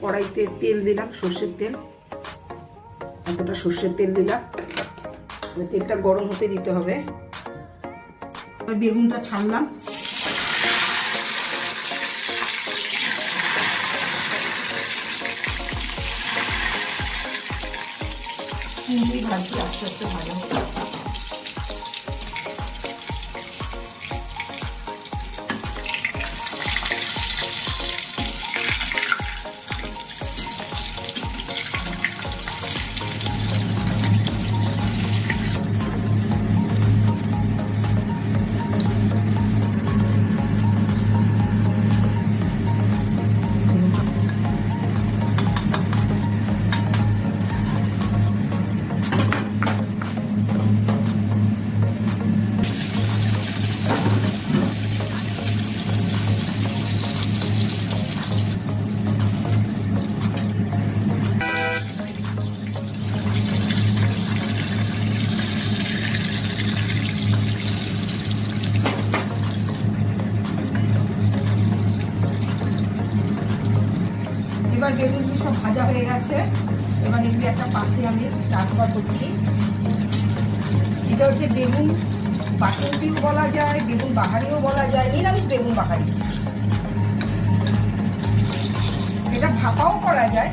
কড়াইতে তেল দিলাম, সর্ষের তেল। এতটা সর্ষের তেল দিলাম। এবার তেলটা গরম হতে দিতে হবে। বেগুনটা ছাড়লাম। ভাজি আস্তে আস্তে ভালো এবার বেগুনগুলো সব ভাজা হয়ে গেছে, এবার এগুলি একটা পাত্রে আমি ট্রান্সফার করছি। এটা হচ্ছে বেগুন বাসন্তীও বলা যায়, বেগুন বাহারিও বলা যায়, নিরামিষ বেগুন বাহারি। এটা ভাপাও করা যায়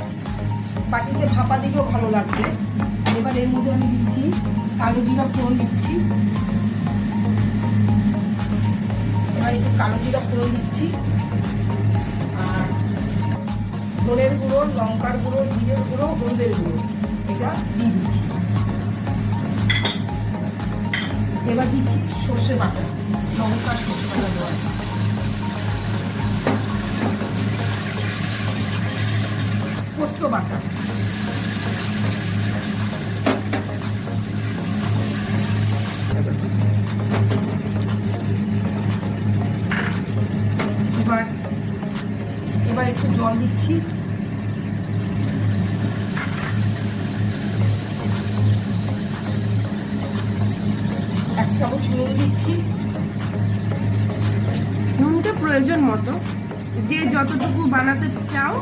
বাকিতে ভাপা দিলেও ভালো লাগছে এবার এর মধ্যে আমি দিচ্ছি কালো জিরা ফোড়ন দিচ্ছি। এবার একটু কালো জিরা ফোড়ন দিচ্ছি। ধনের গুঁড়ো, লঙ্কার গুঁড়ো জিরের গুঁড়ো, হলদের গুঁড়ো। এটা দিয়ে দিচ্ছি। এবার দিচ্ছি সর্ষে বাটা। লঙ্কা, সর্ষে বাটা দেওয়া পোস্ত বাটা। এবার এবার একটু জল দিচ্ছি। চামচ নুন দিচ্ছি। নুনটা প্রয়োজন মতো। যে যতটুকু বানাতে চাও,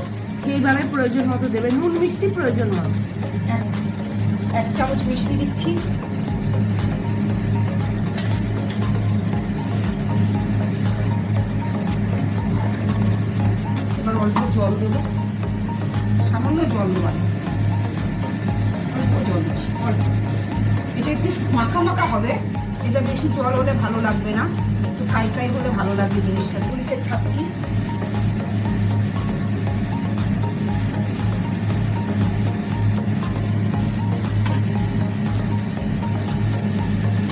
সেইভাবে প্রয়োজন মতো দেবে। নুন মিষ্টি প্রয়োজন মতো। এক চামচ মিষ্টি দিচ্ছি। এবার অল্প জল দেবো। সামান্য জল আর অল্প জল দিচ্ছি। অল্প। এটা একটু মাখা মাখা হবে। এটা বেশি জল হলে ভালো লাগবে না। একটু কাই কাই হলে ভালো লাগবে জিনিসটা। পুরিতে ছাড়ছি।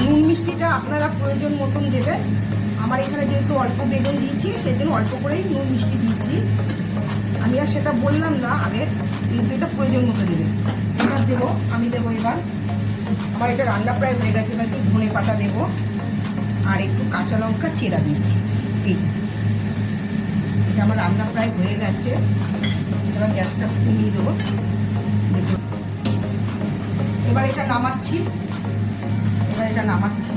নুন মিষ্টিটা আপনারা প্রয়োজন মতন দেবেন। আমার এখানে যেহেতু অল্প বেগুন দিয়েছি সেই জন্য অল্প করেই নুন মিষ্টি দিয়েছি। আমি আর সেটা বললাম না, আগে কিন্তু এটা প্রয়োজন মতো দেবে এবার দেবো, আমি দেবো এবার। আমার এটা রান্না প্রায় হয়ে গেছে, এবার একটু ধনে পাতা দেবো আর একটু কাঁচা লঙ্কা চেরা দিচ্ছি। এটা আমার রান্না প্রায় হয়ে গেছে। এবার গ্যাসটা কমিয়ে দেবো। এবার এটা নামাচ্ছি। এবার এটা নামাচ্ছি।